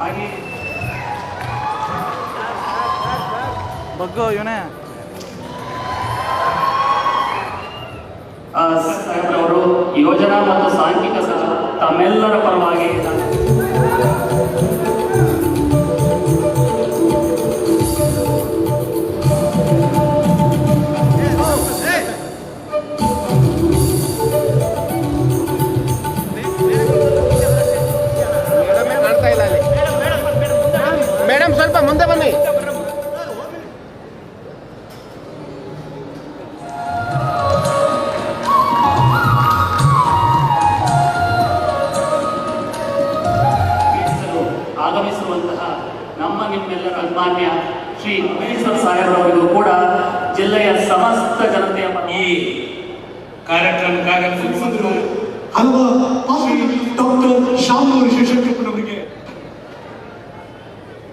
ಹಾಗೆ. ಬಗ್ಗು ಇವನೇ. ಅವರು ಯೋಜನಾ ಮತ್ತು ಸಾಂಖ್ಯಿಕ ತಮ್ಮೆಲ್ಲರ ಪರವಾಗಿ ನಿಮ್ಮೆಲ್ಲರ ಅಭಿಮಾನ್ಯ ಶ್ರೀ ವೀರೇಶ್ವರ ಸಾಹೇಬ್ರವರಿಗೂ ಕೂಡ ಜಿಲ್ಲೆಯ ಸಮಸ್ತ ಜನತೆಯ ಈ ಕಾರ್ಯಕ್ರಮಕ್ಕಾಗಿ ಹಲವ ಶ್ರೀ ಡಾಕ್ಟರ್ ಶಾಮನೂರು ಶಿವಶಂಕರಪ್ಪನವರಿಗೆ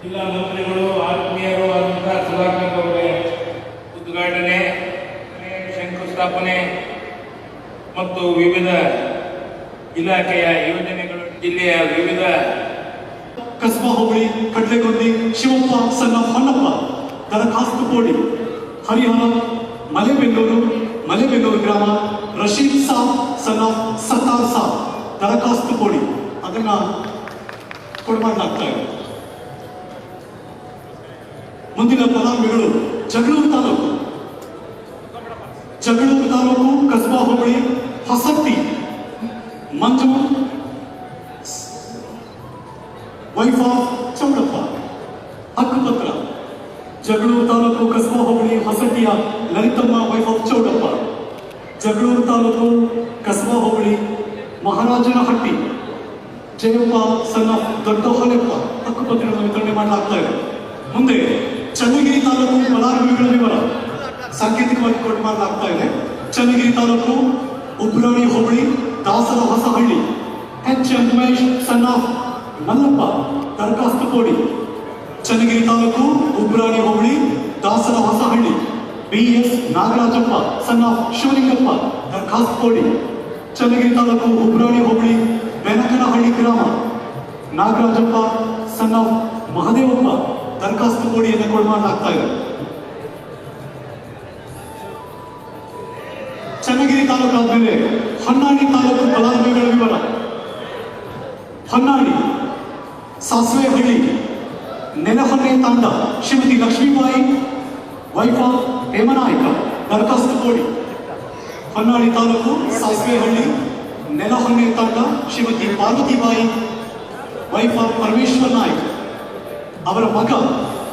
ಜಿಲ್ಲಾ ಮಂತ್ರಿಗಳು ಆತ್ಮೀಯರು ಅಂತ ಸುಧಾಕರ್ ಅವರಿಗೆ ಉದ್ಘಾಟನೆ ಶಂಕುಸ್ಥಾಪನೆ ಮತ್ತು ವಿವಿಧ ಇಲಾಖೆಯ ಯೋಜನೆಗಳು ಜಿಲ್ಲೆಯ ವಿವಿಧ ಕಸ್ಬಾ ಹೋಬಳಿ, ಕಡ್ಲೆಗೊಂದಿ, ಶಿವಪ್ಪ, ಸಣ್ಣ ಹೊನ್ನಪ್ಪ, ದರಖಾಸ್ತು ಕೋಡಿ, ಹರಿಹರ ಮಲೆಬೆನ್ನೂರು ಮಲೆಬೆನ್ನೂರು ಗ್ರಾಮ, ರಶೀದ್ ಸಾಬ್, ಸಣ್ಣ ಸತ್ತಾರ್ ಸಾಬ್, ದರಖಾಸ್ತು ಕೋಡಿ. ಅದನ್ನ ಕೊಡಬಾರ್ದಾಗ್ತಾ ಇದೆ. ಮುಂದಿನ ಫಲಾನುಭವಿಗಳು Jagalur taluk. Jagalur taluk, Kasaba hobli Hasakti Manju wife of Chowdappa. ಹಕ್ಕುಪತ್ರ. ಜಗಳೂರು ತಾಲೂಕು ಕಸಬಾ ಹೋಬಳಿ ಹೊಸಟಿಯ ಲಲಿತಮ್ಮ ವೈಫ್ ಆಫ್ ಚೌಡಪ್ಪ. ಜಗಳೂರು ತಾಲೂಕು ಕಸಬಾ ಹೋಬಳಿ ಮಹಾರಾಜನಹಟ್ಟಿ. ಜಯಪ್ಪ ಸಣ್ಣ ದೊಡ್ಡ ಹೊಲೆಪ್ಪ ಹಕ್ಕುಪತ್ರಗಳನ್ನು ವಿತರಣೆ ಮಾಡಲಾಗ್ತಾ ಇದೆ. ಮುಂದೆ ಚನ್ನಗಿರಿ ತಾಲೂಕು ಫಲಾನುಭವಿಗಳ ವಿವರ ಸಾಂಕೇತಿಕವಾಗಿ ಕೊಟ್ಟು ಮಾಡಲಾಗ್ತಾ ಇದೆ. ಚನ್ನಗಿರಿ ತಾಲೂಕು ಉಬ್ರಾಣಿ ಹೋಬಳಿ ದಾಸರ ಹೊಸಹಳ್ಳಿ. ಎಚ್ ಎಂ ಉಮೇಶ್, ಸಣ್ಣ ಮಲ್ಲಪ್ಪ ದರಖಾಸ್ತು ಕೋಡಿ ಚನ್ನಗಿರಿ ತಾಲೂಕು ಉಬ್ರಾಣಿ ಹೋಬಳಿ ದಾಸರ ಹೊಸಹಳ್ಳಿ ಬಿ ಎಸ್ ನಾಗರಾಜಪ್ಪ, ಸಣ್ಣ ಶಿವಲಿಂಗಪ್ಪ ದರಖಾಸ್ತು ಕೋಡಿ ಚನ್ನಗಿರಿ ತಾಲೂಕು ಉಬ್ರಾಣಿ ಹೋಬಳಿ ಬೆನಕನಹಳ್ಳಿ ಗ್ರಾಮ, ನಾಗರಾಜಪ್ಪ, ಸಣ್ಣ ಮಹದೇವಪ್ಪ ದರಖಾಸ್ತು ಎಂದು ಕೊಡ ಮಾಡಲಾಗ್ತಾ ಇದೆ. ಚನ್ನಗಿರಿ ತಾಲೂಕು ಆದ್ಮೇಲೆ ಹೊನ್ನಾಳಿ ತಾಲೂಕು ಫಲಾನುಭವಿಗಳ ವಿವರ. ಹೊನ್ನಾಳಿ ಸಾಸಿವೆಹಳ್ಳಿ ನೆನಹೊನ್ನೆ ತಾಂಡ, ಶ್ರೀಮತಿ ಲಕ್ಷ್ಮೀಬಾಯಿ ವೈಫಾ ಹೇಮನಾಯಕ ದರಖಾಸ್ತು ಕೋಡಿ. ಹೊನ್ನಾಳಿ ತಾಲೂಕು ಸಾಸಿವೆಹಳ್ಳಿ ನೆಲಹೊನ್ನೆ ತಾಂಡ, ಶ್ರೀಮತಿ ಪಾರ್ವತಿಬಾಯಿ ವೈಫಾ ಪರಮೇಶ್ವರ ನಾಯಕ್. ಅವರ ಮಗ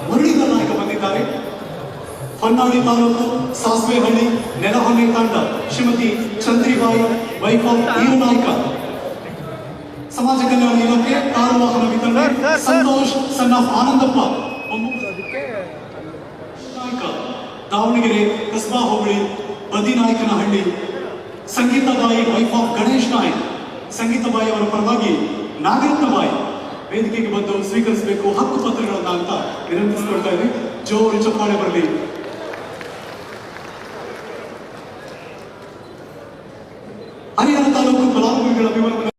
ಮುರಳೀಧರ ನಾಯ್ಕ ಬಂದಿದ್ದಾರೆ. ಹೊನ್ನಾಳಿ ತಾಲೂಕು ಸಾಸ್ವೆಹಳ್ಳಿ ನೆಲಹೊನ್ನೆ ತಾಂಡ, ಶ್ರೀಮತಿ ಚಂದ್ರಿಬಾಯಿ ವೈಫಾ ಆಫ್ ನಾಯ್ಕ ಸಮಾಜ ಕಲ್ಯಾಣ ಇಲಾಖೆ ಕಾರು ವಾಹನ ವಿತರಣೆ ಸಂತೋಷ್ ಸಣ್ಣ ಆನಂದಪ್ಪ. ನಾಯ್ಕ ದಾವಣಗೆರೆ ಕಸ್ಬಾ ಹೋಬಳಿ ಬದಿನಾಯಕನಹಳ್ಳಿ ಸಂಗೀತಬಾಯಿ ವೈಫ್ ಆಫ್ ಗಣೇಶ್ ಸಂಗೀತ ಬಾಯಿ ಅವರ ಪರವಾಗಿ ನಾಗರತ್ನಬಾಯಿ ವೇದಿಕೆಗೆ ಬಂದು ಸ್ವೀಕರಿಸಬೇಕು ಹಕ್ಕು ಪತ್ರಗಳನ್ನ ಅಂತ ವಿನಂತಿಸಿಕೊಳ್ತಾ ಇದ್ವಿ. ಜೋರು ಚಪ್ಪಾಳೆ ಬರಲಿ. ಹರಿಹರ ತಾಲೂಕು ಫಲಾನುಭವಿಗಳ ವಿವರವನ್ನು